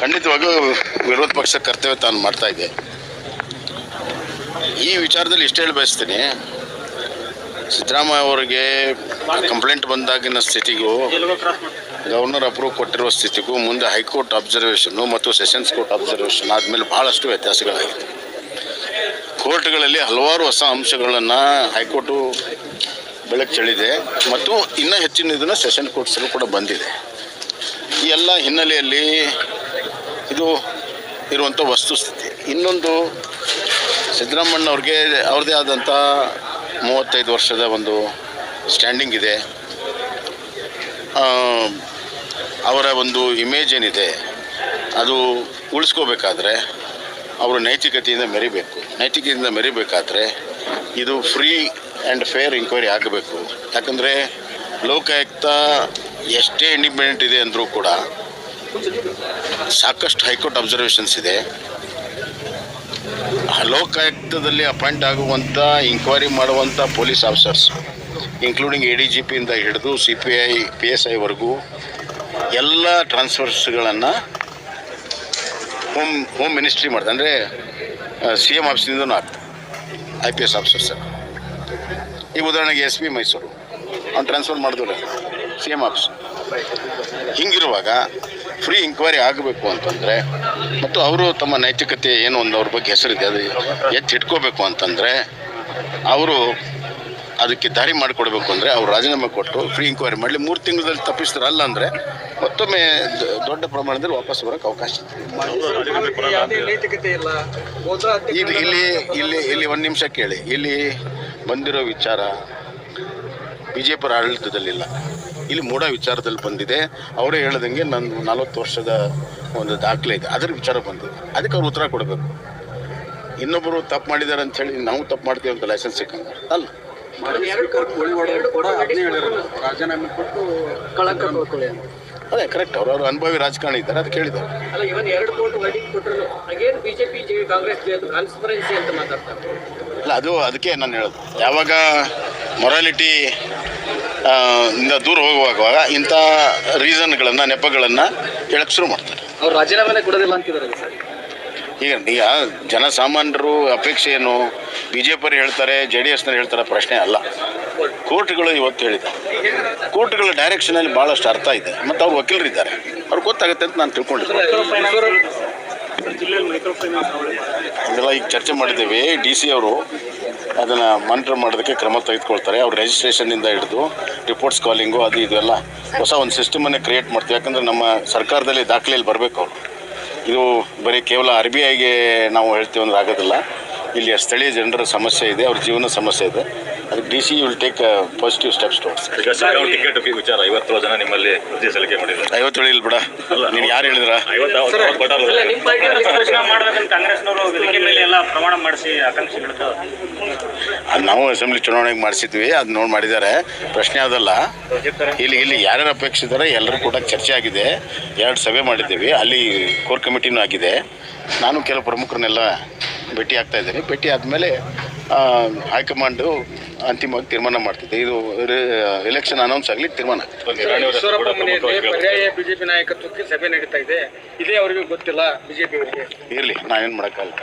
ಖಂಡಿತವಾಗೂ ವಿರೋಧ ಪಕ್ಷ ಕರ್ತವ್ಯ ತಾನು ಮಾಡ್ತಾ ಇದೆ. ಈ ವಿಚಾರದಲ್ಲಿ ಇಷ್ಟು ಹೇಳಿ ಬಯಸ್ತೀನಿ. ಸಿದ್ದರಾಮಯ್ಯ ಅವರಿಗೆ ಕಂಪ್ಲೇಂಟ್ ಬಂದಾಗಿನ ಸ್ಥಿತಿಗೂ ಗವರ್ನರ್ ಅಪ್ರೂವ್ ಕೊಟ್ಟಿರುವ ಸ್ಥಿತಿಗೂ ಮುಂದೆ ಹೈಕೋರ್ಟ್ ಅಬ್ಸರ್ವೇಷನ್ನು ಮತ್ತು ಸೆಷನ್ಸ್ ಕೋರ್ಟ್ ಅಬ್ಸರ್ವೇಷನ್ ಆದಮೇಲೆ ಭಾಳಷ್ಟು ವ್ಯತ್ಯಾಸಗಳಾಗಿದೆ ಕೋರ್ಟ್ಗಳಲ್ಲಿ ಹಲವಾರು ಹೊಸ ಅಂಶಗಳನ್ನು ಹೈಕೋರ್ಟು ಬೆಳಕು ಚೆಲ್ಲಿದೆ ಮತ್ತು ಇನ್ನೂ ಹೆಚ್ಚಿನ ಇದನ್ನು ಸೆಷನ್ ಕೋರ್ಟ್ಸಲ್ಲೂ ಕೂಡ ಬಂದಿದೆ. ಈ ಎಲ್ಲ ಹಿನ್ನೆಲೆಯಲ್ಲಿ ಇದು ಇರುವಂಥ ವಸ್ತುಸ್ಥಿತಿ. ಇನ್ನೊಂದು ಸಿದ್ದರಾಮಣ್ಣವ್ರಿಗೆ ಅವ್ರದ್ದೇ ಆದಂಥ ಮೂವತ್ತೈದು ವರ್ಷದ ಒಂದು ಸ್ಟ್ಯಾಂಡಿಂಗ್ ಇದೆ. ಅವರ ಒಂದು ಇಮೇಜ್ ಏನಿದೆ, ಅದು ಉಳಿಸ್ಕೋಬೇಕಾದ್ರೆ ಅವರು ನೈತಿಕತೆಯಿಂದ ಮೆರಿಬೇಕು. ನೈತಿಕತೆಯಿಂದ ಮೆರಿಬೇಕಾದ್ರೆ ಇದು ಫ್ರೀ ಆ್ಯಂಡ್ ಫೇರ್ ಇನ್ಕ್ವೈರಿ ಆಗಬೇಕು. ಯಾಕಂದರೆ ಲೋಕಾಯುಕ್ತ ಎಷ್ಟೇ ಇಂಡಿಪೆಂಡೆಂಟ್ ಇದೆ ಅಂದರೂ ಕೂಡ ಸಾಕಷ್ಟು ಹೈಕೋರ್ಟ್ ಅಬ್ಸರ್ವೇಷನ್ಸ್ ಇದೆ. ಲೋಕಾಯುಕ್ತದಲ್ಲಿ ಅಪಾಯಿಂಟ್ ಆಗುವಂಥ ಇನ್ಕ್ವೈರಿ ಮಾಡುವಂಥ police officers including A D G ಪಿಯಿಂದ ಹಿಡಿದು C P I P S ಐವರೆಗೂ ಎಲ್ಲ ಟ್ರಾನ್ಸ್ಫರ್ಸ್ಗಳನ್ನು ಹೋಮ್ ಹೋಮ್ ಮಿನಿಸ್ಟ್ರಿ ಮಾಡಿದೆ. ಅಂದರೆ ಸಿ ಎಂ ಆಗ್ತದೆ ಐ ಪಿ ಎಸ್ ಆಫೀಸರ್ಸ್ ಈಗ ಉದಾಹರಣೆಗೆ ಎಸ್ ಪಿ ಮೈಸೂರು ಅವ್ನು ಟ್ರಾನ್ಸ್ಫರ್ ಮಾಡಿದ್ರೆ ಸಿ ಎಂ ಆಫೀಸ್ ಹಿಂಗಿರುವಾಗ ಫ್ರೀ ಇನ್ಕ್ವೈರಿ ಆಗಬೇಕು ಅಂತಂದರೆ ಮತ್ತು ಅವರು ತಮ್ಮ ನೈತಿಕತೆ ಏನು ಒಂದು ಅವ್ರ ಬಗ್ಗೆ ಹೆಸರಿದೆ, ಅದು ಎತ್ತಿ ಇಟ್ಕೋಬೇಕು ಅಂತಂದರೆ ಅವರು ಅದಕ್ಕೆ ದಾರಿ ಮಾಡಿಕೊಡ್ಬೇಕು ಅಂದರೆ ಅವ್ರು ರಾಜೀನಾಮೆ ಕೊಟ್ಟು ಫ್ರೀ ಇಂಕ್ವೈರಿ ಮಾಡಲಿ. ಮೂರು ತಿಂಗಳಲ್ಲಿ ತಪ್ಪಿಸ್ತಾರಲ್ಲ ಅಂದರೆ ಮತ್ತೊಮ್ಮೆ ದೊಡ್ಡ ಪ್ರಮಾಣದಲ್ಲಿ ವಾಪಸ್ ಬರೋಕ್ಕೆ ಅವಕಾಶ ಇಲ್ಲಿ ಇಲ್ಲಿ ಇಲ್ಲಿ ಇಲ್ಲಿ ಒಂದು ನಿಮಿಷ ಕೇಳಿ. ಇಲ್ಲಿ ಬಂದಿರೋ ವಿಚಾರ ಬಿ ಜೆ ಪಿ ಆಡಳಿತದಲ್ಲಿಲ್ಲ. ಇಲ್ಲಿ ಮೂಡ ವಿಚಾರದಲ್ಲಿ ಬಂದಿದೆ. ಅವರೇ ಹೇಳ್ದಂಗೆ ನನ್ನ ನಲವತ್ತು ವರ್ಷದ ಒಂದು ದಾಖಲೆ ಇದೆ. ಅದರ ವಿಚಾರ ಬಂದಿದೆ. ಅದಕ್ಕೆ ಅವ್ರು ಉತ್ತರ ಕೊಡಬೇಕು. ಇನ್ನೊಬ್ಬರು ತಪ್ಪು ಮಾಡಿದ್ದಾರೆ ಅಂತ ಹೇಳಿ ನಾವು ತಪ್ಪು ಮಾಡ್ತೀವಿ ಅಂತ ಲೈಸೆನ್ಸ್ ಸಿಕ್ಕಂಗ. ಅಲ್ಲ. ಅದೇ ಕರೆಕ್ಟ್ ಅವರು ಅವರು ಅನುಭವಿ ರಾಜಕಾರಣಿ ಇದ್ದಾರೆ ಅದಕ್ಕೆ ಹೇಳಿದ್ದಾರೆ. ಅಲ್ಲ ಇವನ್ ಎರಡು ಕೋಟಿ ವರ್ಡಿಂಗ್ ಕೊಟ್ಟರು ಅಗೇನ್ ಬಿಜೆಪಿ ಕಾಂಗ್ರೆಸ್ ಕಾನ್ಸ್ಪರೆನ್ಸಿ ಅಂತ ಮಾತಾಡ್ತಾರೆ? ಅಲ್ಲ ಅದು ಅದಕ್ಕೆ ನಾನು ಹೇಳೋದು. ಯಾವಾಗ ಮೊರಾಲಿಟಿ ಇಂದ ದೂರ ಹೋಗುವಾಗ ಇಂಥ ರೀಸನ್ಗಳನ್ನು ನೆಪಗಳನ್ನು ಹೇಳಕ್ಕೆ ಶುರು ಮಾಡ್ತಾರೆ. ಅವ್ರು ರಾಜೀನಾಮೆನೇ ಕೊಡೋದಿಲ್ಲ ಅಂತಿದ್ದಾರೆ ಸರ್. ಈಗ ಈಗ ಜನಸಾಮಾನ್ಯರು ಅಪೇಕ್ಷೆ ಏನು? ಬಿ ಜೆ ಪಿಯವರು ಹೇಳ್ತಾರೆ ಜೆ ಡಿ ಎಸ್ನವ್ರು ಹೇಳ್ತಾರೆ ಪ್ರಶ್ನೆ ಅಲ್ಲ. ಕೋರ್ಟ್ಗಳು ಇವತ್ತು ಹೇಳಿದೆ. ಕೋರ್ಟ್ಗಳ ಡೈರೆಕ್ಷನಲ್ಲಿ ಭಾಳಷ್ಟು ಅರ್ಥ ಇದೆ. ಮತ್ತು ಅವ್ರು ವಕೀಲರಿದ್ದಾರೆ. ಅವ್ರಿಗೆ ಗೊತ್ತಾಗುತ್ತೆ ಅಂತ ನಾನು ತಿಳ್ಕೊಂಡಿದ್ದೆ ಇದೆಲ್ಲ ಈಗ ಚರ್ಚೆ ಮಾಡಿದ್ದೀವಿ. ಡಿ ಸಿ ಅವರು ಅದನ್ನು ಮಾನಿಟರ್ ಮಾಡೋದಕ್ಕೆ ಕ್ರಮ ತೆಗೆದುಕೊಳ್ತಾರೆ. ಅವ್ರು ರಿಜಿಸ್ಟ್ರೇಷನಿಂದ ಹಿಡಿದು ರಿಪೋರ್ಟ್ಸ್ ಕಾಲಿಂಗು ಅದು ಇದೆಲ್ಲ ಹೊಸ ಒಂದು ಸಿಸ್ಟಮನ್ನೇ ಕ್ರಿಯೇಟ್ ಮಾಡ್ತೀವಿ. ಯಾಕಂದರೆ ನಮ್ಮ ಸರ್ಕಾರದಲ್ಲಿ ದಾಖಲೆಯಲ್ಲಿ ಬರಬೇಕು ಅವರು. ಇದು ಬರೀ ಕೇವಲ ಆರ್ ಬಿ ಐಗೆ ನಾವು ಹೇಳ್ತೀವಿ ಅಂದ್ರೆ ಆಗೋದಿಲ್ಲ ಇಲ್ಲಿ ಸ್ಥಳೀಯ ಜನರ ಸಮಸ್ಯೆ ಇದೆ, ಅವ್ರ ಜೀವನ ಸಮಸ್ಯೆ ಇದೆ. ಅದಕ್ಕೆ D C will take positive steps towards ಈಗ ಟಿಕೆಟ್ ವಿಚಾರ. ಐವತ್ತೇಳು ಜನ ನಿಮ್ಮಲ್ಲಿ ಅರ್ಜಿ ಸಲ್ಲಿಕೆ ಮಾಡಿದ್ದಾರೆ. ಐವತ್ತೇಳು ಇಲ್ಲ ಬಿಡ. ನೀನು ಯಾರು ಹೇಳಿದ್ರ? ಐವತ್ತು ಅದು ನಾವು ಅಸೆಂಬ್ಲಿ ಚುನಾವಣೆಗೆ ಮಾಡಿಸಿದ್ವಿ ಅದು ನೋಡಿ ಮಾಡಿದ್ದಾರೆ. ಪ್ರಶ್ನೆ ಅದಲ್ಲ. ಇಲ್ಲಿ ಇಲ್ಲಿ ಯಾರ್ಯಾರು ಅಪೇಕ್ಷಿದ್ದಾರೆ ಎಲ್ಲರೂ ಕೂಡ ಚರ್ಚೆ ಆಗಿದೆ. ಎರಡು ಸಭೆ ಮಾಡಿದ್ದೀವಿ. ಅಲ್ಲಿ ಕೋರ್ ಕಮಿಟಿನೂ ಆಗಿದೆ. ನಾನು ಕೆಲವು ಪ್ರಮುಖರನ್ನೆಲ್ಲ ಭೇಟಿ ಆಗ್ತಾ ಇದ್ದೀನಿ. ಭೇಟಿ ಆದಮೇಲೆ ಹೈಕಮಾಂಡು ಅಂತಿಮವಾಗಿ ತೀರ್ಮಾನ ಮಾಡ್ತಿದ್ದೆ. ಇದು ಎಲೆಕ್ಷನ್ ಅನೌನ್ಸ್ ಆಗಲಿ ತೀರ್ಮಾನ ಆಗ್ತದೆ ಪರ್ಯಾಯ ಬಿಜೆಪಿ ನಾಯಕತ್ವಕ್ಕೆ ಸಭೆ ನಡೀತಾ ಇದೆ. ಇದೇ ಅವರಿಗೆ ಗೊತ್ತಿಲ್ಲ ಬಿಜೆಪಿ ಅವರಿಗೆ ಇರಲಿ ನಾವೇನು ಮಾಡೋಕ್ಕಾಗಲ್ಲ.